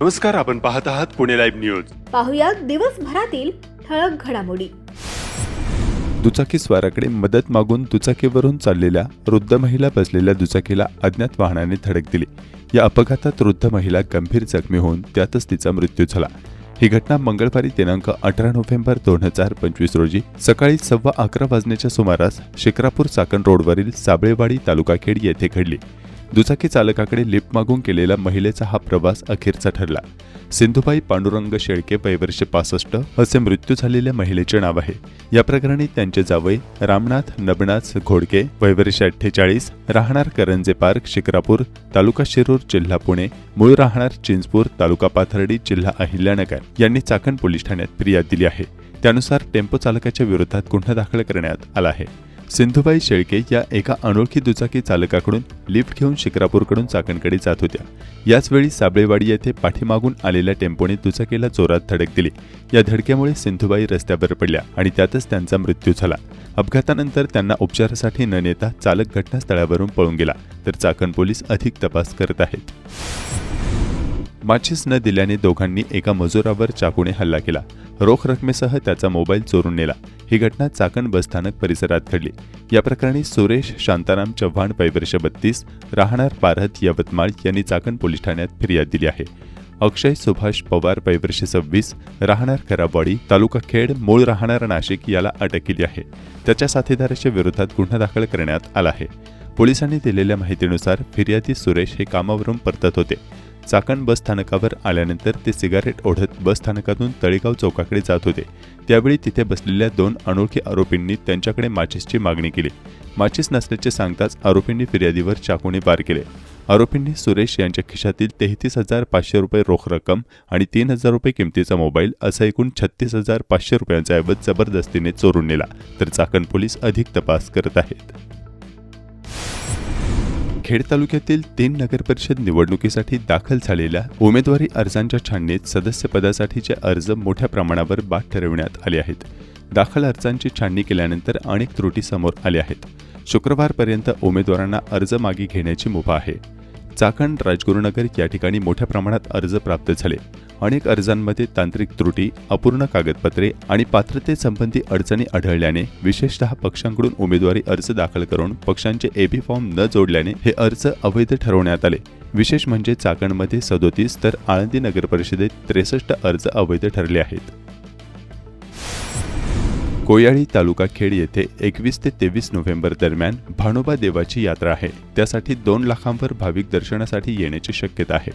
नमस्कार आपण पाहत आहात पुणे लाईव्ह न्यूज. पाहुयात दिवसभरातील ठळक घडामोडी. दुचाकी स्वाराकडे मदत मागून दुचाकीवरून चाललेल्या वृद्ध महिला बसलेल्या दुचाकीला अज्ञात वाहनाने धडक दिली. या अपघातात वृद्ध महिला गंभीर जखमी होऊन त्यातच तिचा मृत्यू झाला. ही घटना मंगळवारी दिनांक अठरा नोव्हेंबर दोन हजार पंचवीस रोजी सकाळी सव्वा अकरा वाजण्याच्या सुमारास शिक्रापूर चाकण रोडवरील साबळेवाडी तालुका खेड येथे घडली. दुचाकी चालकाकडे लिफ्ट मागून केलेला महिलेचा हा प्रवास अखेरचा ठरला. सिंधुबाई पांडुरंग शेळके वयवर्षे पासष्ट असे मृत्यू झालेल्या महिलेचे नाव आहे. या प्रकरणी त्यांचे जावई रामनाथ नबनाथ घोडके वयवर्षे अठ्ठेचाळीस राहणार करंजे पार्क शिक्रापूर तालुका शिरूर जिल्हा पुणे मूळ राहणार चिंचपूर तालुका पाथर्डी जिल्हा अहिल्यानगर यांनी चाकण पोलीस ठाण्यात फिर्याद दिली आहे. त्यानुसार टेम्पो चालकाच्या विरोधात गुन्हा दाखल करण्यात आला आहे. सिंधुबाई शेळके या एका अनोळखी दुचाकी चालकाकडून लिफ्ट घेऊन शिक्रापूरकडून चाकणकडे जात होत्या. याचवेळी साबळेवाडी येथे पाठीमागून आलेल्या टेम्पोने दुचाकीला जोरात धडक दिली. या धडकेमुळे सिंधुबाई रस्त्यावर पडल्या आणि त्यातच त्यांचा मृत्यू झाला. अपघातानंतर त्यांना उपचारासाठी न नेता चालक घटनास्थळावरून पळून गेला तर चाकण पोलीस अधिक तपास करत आहेत. माचीस न दिल्याने दोघांनी एका मजुरावर चाकूने हल्ला केला. रोख रकमेसह त्याचा मोबाईल चोरून नेला. ही घटना चाकण बसस्थानक परिसरात घडली. या प्रकरणी सुरेश शांताराम चव्हाण वैवर्ष बत्तीस राहणार पारहत यवतमाळ यांनी चाकण पोलीस ठाण्यात फिर्याद दिली आहे. अक्षय सुभाष पवार वैवर्ष सव्वीस राहणार खराबवाडी तालुका खेड मूळ राहणार नाशिक याला अटक केली आहे. त्याच्या साथीदाराच्या विरोधात गुन्हा दाखल करण्यात आला आहे. पोलिसांनी दिलेल्या माहितीनुसार फिर्यादी सुरेश हे कामावरून परतत होते. चाकण बस स्थानकावर आल्यानंतर ते सिगारेट ओढत बस स्थानकातून तळेगाव चौकाकडे जात होते. त्यावेळी तिथे बसलेल्या दोन अनोळखी आरोपींनी त्यांच्याकडे माचीसची मागणी केली. माचीस नसल्याचे सांगताच आरोपींनी फिर्यादीवर चाकूने वार केले. आरोपींनी सुरेश यांच्या खिशातील तेहतीस हजार पाचशे रुपये रोख रक्कम आणि तीन हजार रुपये किमतीचा मोबाईल असा एकूण छत्तीस हजार पाचशे रुपयांचा ऐवज जबरदस्तीने चोरून नेला तर चाकण पोलीस अधिक तपास करत आहेत. खेड तालुक्यातील तीन नगरपरिषद निवडणुकीसाठी दाखल झालेल्या उमेदवारी अर्जांच्या छाननीत सदस्यपदासाठीचे अर्ज मोठ्या प्रमाणावर बाद ठरविण्यात आले आहेत. दाखल अर्जांची छाननी केल्यानंतर अनेक त्रुटी समोर आल्या आहेत. शुक्रवारपर्यंत उमेदवारांना अर्ज मागे घेण्याची मुभा आहे. चाकण राजगुरुनगर या ठिकाणी मोठ्या प्रमाणात अर्ज प्राप्त झाले. अनेक अर्जांमध्ये तांत्रिक त्रुटी अपूर्ण कागदपत्रे आणि पात्रतेसंबंधी अडचणी आढळल्याने विशेषतः पक्षांकडून उमेदवारी अर्ज दाखल करून पक्षांचे एबी फॉर्म न जोडल्याने हे अर्ज अवैध ठरवण्यात आले. विशेष म्हणजे चाकणमध्ये सदोतीस तर आळंदी नगरपरिषदेत त्रेसष्ट अर्ज अवैध ठरले आहेत. कोयाळी तालुका खेड येथे एकवीस ते तेवीस नोव्हेंबर दरम्यान भानोबा देवाची यात्रा आहे. त्यासाठी दोन लाखांवर भाविक दर्शनासाठी येण्याची शक्यता आहे.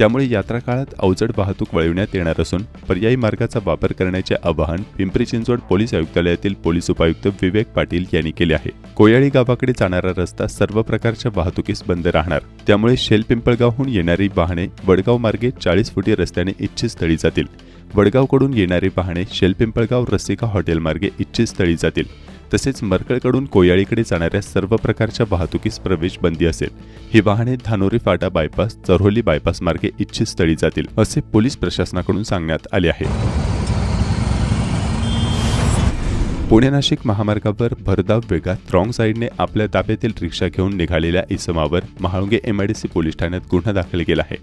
त्यामुळे यात्रा काळात अवजड वाहतूक वळविण्यात येणार असून पर्यायी मार्गाचा वापर करण्याचे आवाहन पिंपरी चिंचवड पोलीस आयुक्तालयातील पोलीस उपायुक्त विवेक पाटील यांनी केले आहे. कोयाळी गावाकडे जाणारा रस्ता सर्व प्रकारच्या वाहतुकीस बंद राहणार. त्यामुळे शेल पिंपळगावहून येणारी वाहने वडगाव मार्गे चाळीस फुटी रस्त्याने इच्छित स्थळी जातील. वडगावकडून येणारी वाहने शेलपिंपळगाव रसिका हॉटेल मार्गे इच्छित स्थळी जातील. तसेच मरकळकडून कोयाळीकडे जाणाऱ्या सर्व प्रकारच्या वाहतुकीस प्रवेश बंदी असेल. ही वाहने धानोरी फाटा बायपास चरोली बायपास मार्गे इच्छित स्थळी जातील असे पोलीस प्रशासनाकडून सांगण्यात आले आहे. पुणे नाशिक महामार्गावर भरधाव वेगात रॉंग साईडने आपल्या ताब्यातील रिक्षा घेऊन निघालेल्या इसमावर महाळुंगे एमआयडीसी पोलीस ठाण्यात गुन्हा दाखल केला आहे.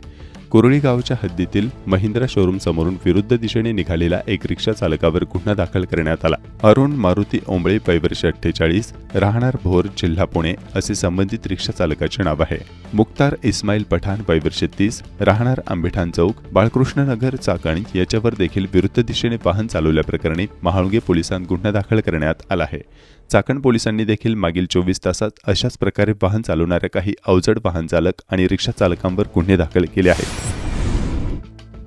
कुरळी गावच्या हद्दीतील महिंद्रा शोरूम समोरून विरुद्ध दिशेने निघालेला एक रिक्षा चालकावर गुन्हा दाखल करण्यात आला. अरुण मारुती ओंबळे वैवर्ष अठ्ठेचाळीस राहणार भोर जिल्हा पुणे असे संबंधित रिक्षा चालकाचे नाव आहे. मुक्तार इस्माईल पठाण वैवर्ष तीस राहणार आंबेठाण चौक बाळकृष्णनगर चाकण याच्यावर देखील विरुद्ध दिशेने वाहन चालवल्याप्रकरणी महाळुंगे पोलिसांत गुन्हा दाखल करण्यात आला आहे. चाकण पोलिसांनी देखील मागील चोवीस तासात अशाच प्रकारे वाहन चालवणाऱ्या काही अवजड वाहन चालक आणि रिक्षा चालकांवर गुन्हे दाखल केले आहेत.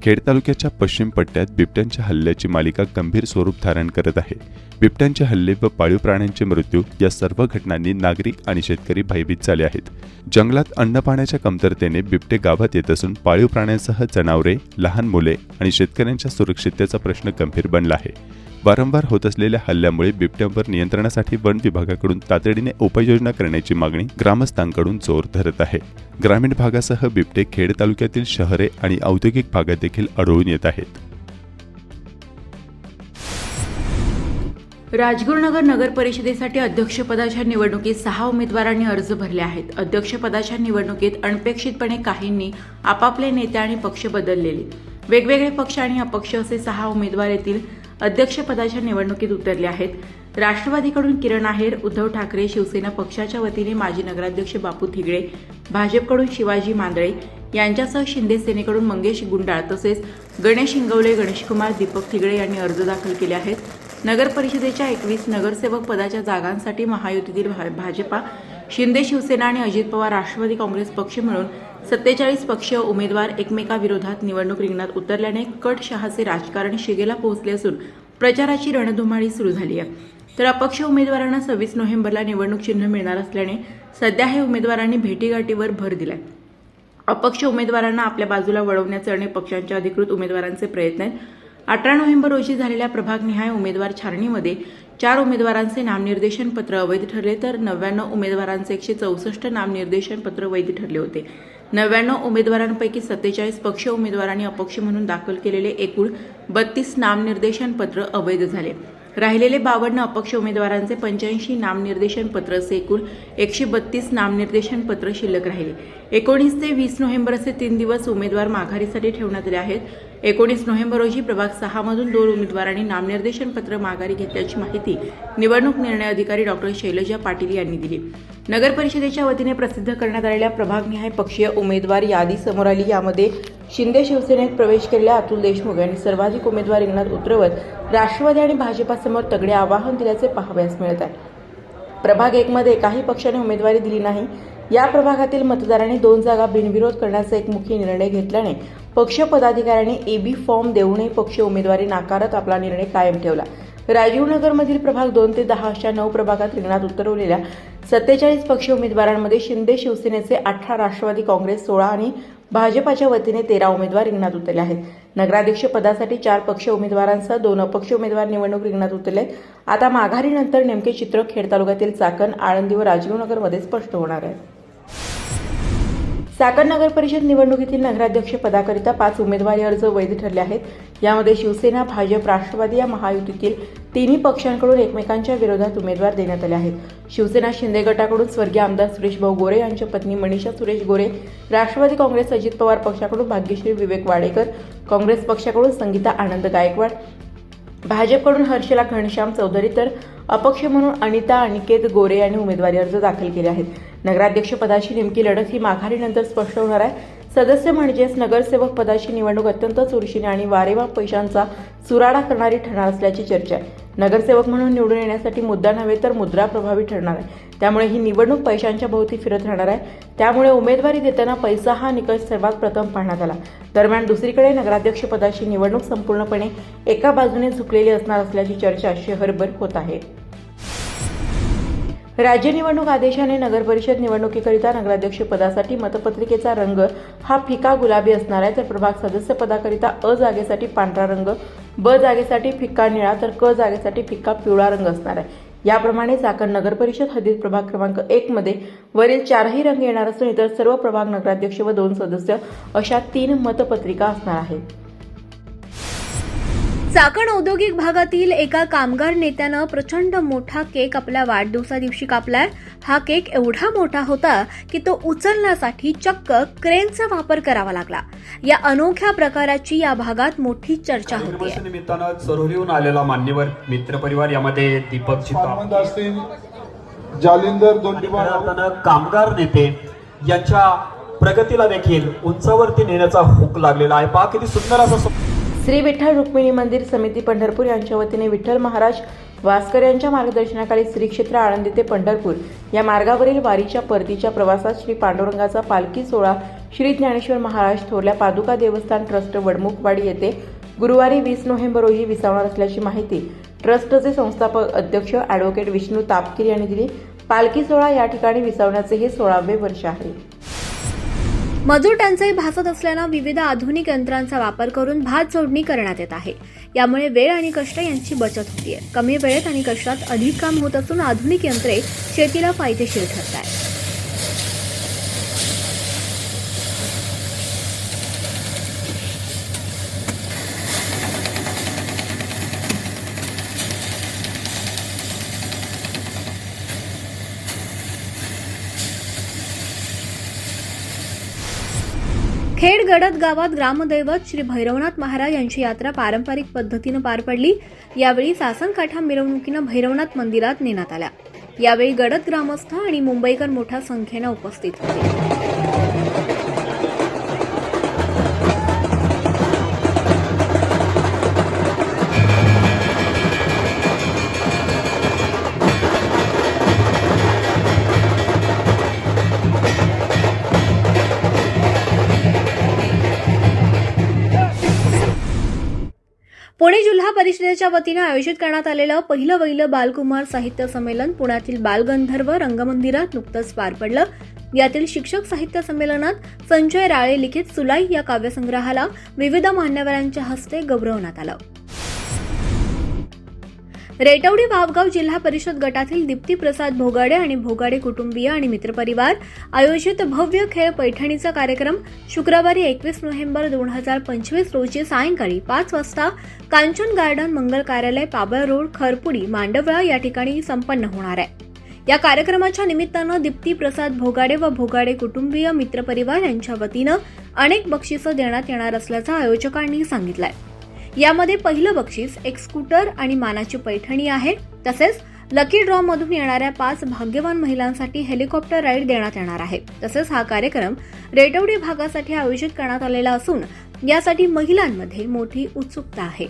खेड तालुक्याच्या पश्चिम पट्ट्यात बिबट्यांच्या हल्ल्याची मालिका गंभीर स्वरूप धारण करत आहे. बिबट्यांचे हल्ले व पाळीव प्राण्यांचे मृत्यू या सर्व घटनांनी नागरिक आणि शेतकरी भयभीत झाले आहेत. जंगलात अन्न पाण्याच्या कमतरतेने बिबटे गावात येत असून पाळीव प्राण्यांसह जनावरे लहान मुले आणि शेतकऱ्यांच्या सुरक्षिततेचा प्रश्न गंभीर बनला आहे. वारंवार होत असलेल्या हल्ल्यामुळे बिबट्यांवर नियंत्रणासाठी वन विभागाकडून तातडीने उपाययोजना करण्याची मागणी ग्रामस्थांकडून जोर धरत आहे. ग्रामीण भागासह बिबटे खेड तालुक्यातील शहरे आणि औद्योगिक भागात देखील आढळून येत आहेत. राजगुरुनगर नगर परिषदेसाठी अध्यक्षपदाच्या निवडणुकीत सहा उमेदवारांनी अर्ज भरले आहेत. अध्यक्षपदाच्या निवडणुकीत अनपेक्षितपणे काहींनी आपापले नेते आणि पक्ष बदललेले. वेगवेगळे पक्ष आणि अपक्ष असे सहा उमेदवार येथील अध्यक्षपदाच्या निवडणुकीत उतरले आहेत. राष्ट्रवादीकडून किरण आहेर उद्धव ठाकरे शिवसेना पक्षाच्या वतीने माजी नगराध्यक्ष बापू थिगळे भाजपकडून शिवाजी मांदळे यांच्यासह शिंदे सेनेकडून मंगेश गुंडाळ तसेच गणेश हिंगवले गणेशकुमार दीपक थिगळे यांनी अर्ज दाखल केले आहेत. नगर परिषदेच्या एकवीस नगरसेवक पदाच्या जागांसाठी महायुतीतील भा- भाजपा शिंदे शिवसेना आणि अजित पवार राष्ट्रवादी काँग्रेस पक्ष मिळून सत्तेचाळीस पक्षीय उमेदवार एकमेकाविरोधात निवडणूक रिंगणात उतरल्याने कट शहाचे राजकारण शिगेला पोहोचले असून प्रचाराची रणधुमाळी सुरू झाली आहे. तर अपक्ष उमेदवारांना सव्वीस नोव्हेंबरला निवडणूक चिन्ह मिळणार असल्याने सध्या हे उमेदवारांनी भेटीगाठीवर भर दिलाय. अपक्ष उमेदवारांना आपल्या बाजूला वळवण्याचे अनेक पक्षांच्या अधिकृत उमेदवारांचे प्रयत्न आहेत. अठरा नोव्हेंबर रोजी झालेल्या प्रभागनिहाय उमेदवार छारणीमध्ये चार उमेदवारांचे नामनिर्देशन पत्र अवैध ठरले तर नव्याण्णव उमेदवारांचे एकशे चौसष्ट नामनिर्देशन पत्र वैध ठरले होते. नव्याण्णव उमेदवारांपैकी सत्तेचाळीस पक्ष उमेदवारांनी अपक्ष म्हणून दाखल केलेले एकूण बत्तीस नामनिर्देशन पत्र अवैध झाले. राहिलेले बावन्न अपक्ष उमेदवारांचे पंच्याऐंशी नामनिर्देशन पत्र असे एकूण एकशे बत्तीस नामनिर्देशन पत्र शिल्लक राहिले. एकोणीस ते वीस नोव्हेंबर असे तीन दिवस उमेदवार माघारीसाठी ठेवण्यात आले आहेत. एकोणीस नोव्हेंबर रोजी प्रभाग सहामधून दोन उमेदवारांनी नामनिर्देशन पत्र माघारी घेतल्याची माहिती निवडणूक निर्णय अधिकारी डॉक्टर शैलजा पाटील यांनी दिली. नगर परिषदेच्या वतीने प्रसिद्ध करण्यात आलेल्या प्रभागनिहाय पक्षीय उमेदवार यादी समोर आली. यामध्ये शिंदे शिवसेनेत प्रवेश केलेल्या अतुल देशमुख यांनी सर्वाधिक उमेदवार रिंगणात उतरवत राष्ट्रवादी आणि भाजपासमोर तगडे आवाहन दिल्याचे पाहावयास मिळत आहे. प्रभाग एकमध्ये एकाही पक्षाने उमेदवारी दिली नाही. या प्रभागातील मतदारांनी दोन जागा बिनविरोध करण्याचा एक मुख्य निर्णय घेतल्याने पक्ष पदाधिकाऱ्यांनी एबी फॉर्म देऊनही पक्ष उमेदवारी नाकारत आपला निर्णय कायम ठेवला. राजीवनगरमधील प्रभाग दोन ते दहा अशा नऊ प्रभागात रिंगणात उतरवलेल्या सत्तेचाळीस पक्ष उमेदवारांमध्ये शिंदे शिवसेनेचे अठरा राष्ट्रवादी काँग्रेस सोळा आणि भाजपाच्या वतीने तेरा उमेदवार रिंगणात उतरले आहेत. नगराध्यक्ष पदासाठी चार पक्ष उमेदवारांसह दोन अपक्ष उमेदवार निवडणूक रिंगणात उतरले. आता माघारीनंतर नेमके चित्र खेड तालुक्यातील चाकण आळंदी व राजीवनगरमध्ये स्पष्ट होणार आहे. साकर नगर परिषद निवडणुकीतील नगराध्यक्ष पदाकरिता पाच उमेदवारी अर्ज वैध ठरले आहेत. यामध्ये शिवसेना भाजप राष्ट्रवादी या महायुतीतील तिन्ही पक्षांकडून एकमेकांच्या विरोधात उमेदवार देण्यात आले आहेत. शिवसेना शिंदे गटाकडून स्वर्गीय आमदार सुरेश भाऊ गोरे यांच्या पत्नी मनीषा सुरेश गोरे राष्ट्रवादी काँग्रेस अजित पवार पक्षाकडून भाग्यश्री विवेक वाडेकर काँग्रेस पक्षाकडून संगीता आनंद गायकवाड भाजपकडून हर्षला घनश्याम चौधरी तर अपक्ष म्हणून अनिता अनिकेत गोरे यांनी उमेदवारी अर्ज दाखल केले आहेत. नगराध्यक्षपदाची नेमकी लढत ही माघारीनंतर स्पष्ट होणार आहे. सदस्य म्हणजेच नगरसेवक पदाची निवडणूक अत्यंत चुरशीने आणि वारेवा पैशांचा चुराडा करणारी ठरणार असल्याची चर्चा आहे. नगरसेवक म्हणून निवडून येण्यासाठी मुद्दा नव्हे तर मुद्रा प्रभावी ठरणार आहे. त्यामुळे ही निवडणूक पैशांच्या भोवती फिरत राहणार आहे. त्यामुळे उमेदवारी देताना पैसा हा निकष सर्वात प्रथम पाहण्यात आला. दरम्यान दुसरीकडे नगराध्यक्ष पदाची निवडणूक संपूर्णपणे एका बाजूने झुकलेली असणार असल्याची चर्चा शहरभर होत आहे. राज्य निवडणूक आदेशाने नगरपरिषद निवडणुकीकरिता नगराध्यक्ष पदासाठी मतपत्रिकेचा रंग हा फिका गुलाबी असणार आहे. तर प्रभाग सदस्य पदाकरिता अ जागेसाठी पांढरा रंग ब जागेसाठी फिक्का निळा तर क जागेसाठी फिक्का पिवळा रंग असणार आहे. याप्रमाणे चाकण नगर परिषद हद्दीत प्रभाग क्रमांक एक मध्ये वरील चारही रंग येणार असून इतर सर्व प्रभाग नगराध्यक्ष व दोन सदस्य अशा तीन मतपत्रिका असणार आहेत. चाकण औद्योगिक भागातील एका कामगार नेत्यानं प्रचंड मोठा केक आपल्या वाढदिवसा दिवशी कापलाय. हा केक एवढा मोठा होता की तो उचलण्यासाठी चक्क क्रेनचा वापर करावा लागला. या अनोख्या प्रकाराची या भागात मोठी चर्चा होती निमित्तानं चरोलीहून आलेला मान्यवर मित्रपरिवार यामध्ये दीपक जालिंदर कामगार नेते यांच्या प्रगतीला देखील उंचावरती नेण्याचा हुक लागलेला आहे. पहा किती सुंदर असं श्री विठ्ठल रुक्मिणी मंदिर समिती पंढरपूर यांच्या वतीने विठ्ठल महाराज वास्कर यांच्या मार्गदर्शनाखाली श्री क्षेत्र आळंदी ते पंढरपूर या मार्गावरील वारीच्या परतीच्या प्रवासात श्री पांडुरंगाचा पालखी सोहळा श्री ज्ञानेश्वर महाराज थोरल्या पादुका देवस्थान ट्रस्ट वडमुखवाडी येथे गुरुवारी वीस नोव्हेंबर रोजी विसावणार असल्याची माहिती ट्रस्टचे संस्थापक अध्यक्ष ॲडव्होकेट विष्णू तापकीर यांनी दिली. पालखी सोहळा या ठिकाणी विसावण्याचे हे सोळावे वर्ष आहे. मजूर टंचाई भासत असल्यानं विविध आधुनिक यंत्रांचा वापर करून भात जोडणी करण्यात येत आहे. यामुळे वेळ आणि कष्ट यांची बचत होतीये. कमी वेळेत आणि कष्टात अधिक काम होत असून आधुनिक यंत्रे शेतीला फायदेशीर ठरत आहेत खेड गडद गावात ग्रामदैवत श्री भैरवनाथ महाराज यांची यात्रा पारंपरिक पद्धतीनं पार पडली. यावेळी सासनकाठा मिरवणुकीनं भैरवनाथ मंदिरात नेण्यात आल्या. यावेळी गडद ग्रामस्थ आणि मुंबईकर मोठ्या संख्येनं उपस्थित होते. पुणे जिल्हा परिषदेच्या वतीनं आयोजित करण्यात आलेलं पहिलं वैलं बालकुमार साहित्य संमेलन पुण्यातील बालगंधर्व रंगमंदिरात नुकतंच पार पडलं. यातील शिक्षक साहित्य संमेलनात संजय राळे लिखित सुलाई या काव्यसंग्रहाला विविध मान्यवरांच्या हस्ते गौरवण्यात आलं. रेटवडी वावगाव जिल्हा परिषद गटातील दीप्ती प्रसाद भोगाडे आणि भोगाडे कुटुंबीय आणि मित्रपरिवार आयोजित भव्य खेळ पैठणीचा कार्यक्रम शुक्रवारी एकवीस नोव्हेंबर दोन हजार पंचवीस रोजी सायंकाळी पाच वाजता कांचन गार्डन मंगल कार्यालय पाबळ रोड खरपुडी मांडवळा या ठिकाणी संपन्न होणार आहे. या कार्यक्रमाच्या निमित्तानं दीप्ती प्रसाद भोगाडे व भोगाडे कुटुंबीय मित्रपरिवार यांच्या वतीनं अनेक बक्षिसं देण्यात येणार असल्याचं आयोजकांनी सांगितलंय. यामध्ये पहिलं बक्षीस एक स्कूटर आणि मानाची पैठणी आहे. तसेच लकी ड्रॉ मधून येणाऱ्या पाच भाग्यवान महिलांसाठी हेलिकॉप्टर राईड देण्यात येणार आहे. तसेच हा कार्यक्रम रेटवडी भागासाठी आयोजित करण्यात आलेला असून यासाठी महिलांमध्ये मोठी उत्सुकता आहे.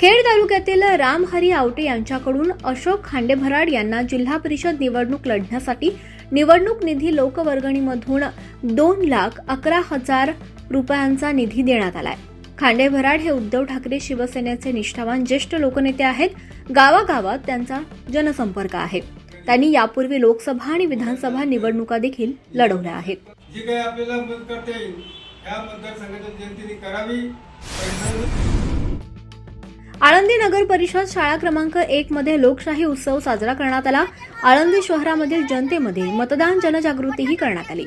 खेड तालुक्यातील रामहरी आवटे यांच्याकडून अशोक खांडेभराड यांना जिल्हा परिषद निवडणूक लढण्यासाठी निवडणूक निधी लोकवर्गणीमधून दोन लाख अकरा हजार रुपयांचा निधी देण्यात आलाय. खांडेभराड हे उद्धव ठाकरे शिवसेनेचे निष्ठावान ज्येष्ठ लोकनेते आहेत. गावागावात त्यांचा जनसंपर्क आहे. त्यांनी यापूर्वी लोकसभा आणि विधानसभा निवडणुका देखील लढवल्या आहेत. जी काही आपल्याला मदत करता येईल या मतदारसंघाच्या जनतेने करावी. पैठण आळंदी नगर परिषद शाळा क्रमांक एक मध्ये लोकशाही उत्सव साजरा करण्यात आला. आळंदी शहरामधील जनतेमध्ये मतदान जनजागृतीही करण्यात आली.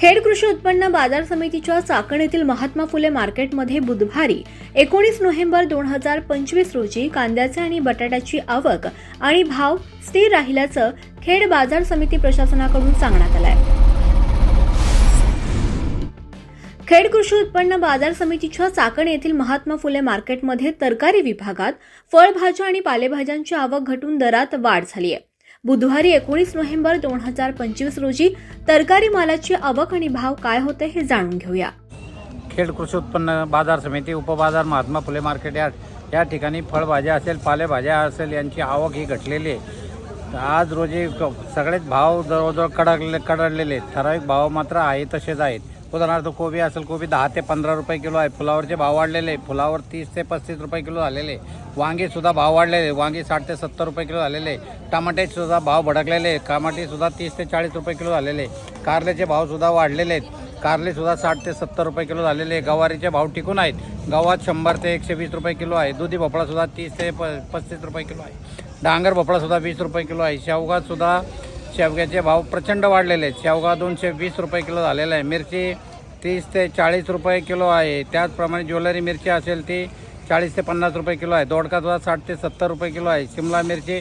खेड कृषी उत्पन्न बाजार समितीच्या चाकण येथील महात्मा फुले मार्केटमध्ये बुधवारी एकोणीस नोव्हेंबर दोन हजार पंचवीस रोजी कांद्याचे आणि बटाट्याची आवक आणि भाव स्थिर राहिल्याचं खेड बाजार समिती प्रशासनाकडून सांगण्यात आलंय. खेड कृषी उत्पन्न बाजार समितीच्या चाकण येथील महात्मा फुले मार्केटमध्ये तरकारी विभागात फळभाज्या आणि पालेभाज्यांची आवक घटून दरात वाढ झाली आहे. बुधवारी एकोणीस नोव्हेंबर दोन हजार पंचवीस रोजी तरकारी मालाची आवक आणि भाव काय होते हे जाणून घेऊया. खेड कृषी उत्पन्न बाजार समिती उपबाजार महात्मा फुले मार्केट या या ठिकाणी फळभाज्या असेल पालेभाज्या असेल यांची आवक ही घटलेली आहे. आज रोजी सगळेच भाव जवळजवळ कडकले कडलेले ठराविक भाव मात्र आहे तसेच आहेत. उदाहरणार्थ कोबी असेल कोबी दहा ते पंधरा रुपये किलो आहे फुलावरचे भाव वाढलेले आहे. फुलावर तीस ते पस्तीस रुपये किलो झालेले वांगीसुद्धा भाव वाढलेले आहे. वांगी साठ ते सत्तर रुपये किलो झालेले आहे. सुद्धा भाव भडकलेले टमाटेसुद्धा तीस ते चाळीस रुपये किलो झालेले आहे. कारल्याचे भावसुद्धा वाढलेले आहेत कारलेसुद्धा साठ ते सत्तर रुपये किलो झालेले आहे. गवारीचे भाव टिकून आहेत गव्हात शंभर ते एकशे वीस रुपये किलो आहे दुधी भोपळासुद्धा तीस ते प पस्तीस रुपये किलो आहे डांगर भोपळासुद्धा वीस रुपये किलो आहे शेवगातसुद्धा शेवग्याचे भाव प्रचंड वाढलेले आहेत. शेवगा दोनशे वीस रुपये किलो झालेला आहे. मिरची तीस ते चाळीस रुपये किलो आहे. त्याचप्रमाणे ज्वेलरी मिरची असेल ती चाळीस ते पन्नास रुपये किलो आहे. दोडका साठ ते सत्तर रुपये किलो आहे. शिमला मिरची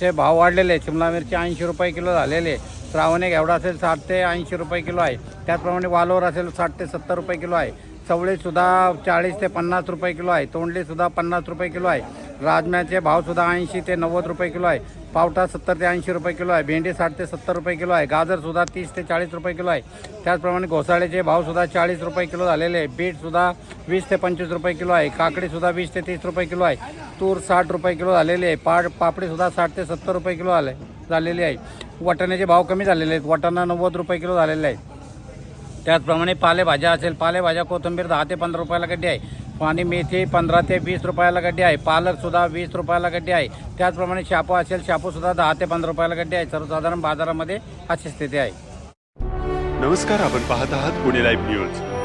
चे भाव वाढलेले आहेत. शिमला मिरची ऐंशी रुपये किलो झालेले आहे. श्रावणे घेवडा असेल साठ ते ऐंशी रुपये किलो आहे. त्याचप्रमाणे वालोर असेल साठ ते सत्तर रुपये किलो आहे. चवळीसुद्धा चाळीस ते पन्नास रुपये किलो आहे. तोंडलीसुद्धा पन्नास रुपये किलो आहे. राजम्याचे भावसुद्धा ऐंशी ते नव्वद रुपये किलो आहे पावटा सत्तर ते ऐंशी रुपये किलो आहे भेंडी साठ ते सत्तर रुपये किलो आहे गाजरसुद्धा तीस ते चाळीस रुपये किलो आहे त्याचप्रमाणे घोसाळ्याचे भावसुद्धा चाळीस रुपये किलो झालेले आहे बीटसुद्धा वीस ते पंचवीस रुपये किलो आहे काकडीसुद्धा वीस ते तीस रुपये किलो आहे तूर साठ रुपये किलो झालेली आहे पाड पापडीसुद्धा साठ ते सत्तर रुपये किलो आले झालेली आहे वाटाण्याचे भाव कमी झालेले आहेत वाटाणा नव्वद रुपये किलो झालेले आहे त्याचप्रमाणे पालेभाज्या असेल पालेभाज्या कोथिंबीर दहा ते पंधरा रुपयाला गड्डी आहे आणि मेथी पंधरा ते वीस रुपयाला गड्डी आहे. पालकसुद्धा वीस रुपयाला गड्डी आहे. त्याचप्रमाणे शापू असेल शापूसुद्धा दहा ते पंधरा रुपयाला गड्डी आहे. सर्वसाधारण बाजारामध्ये अशी स्थिती आहे. नमस्कार आपण पाहत आहात पुणे लाईव्ह न्यूज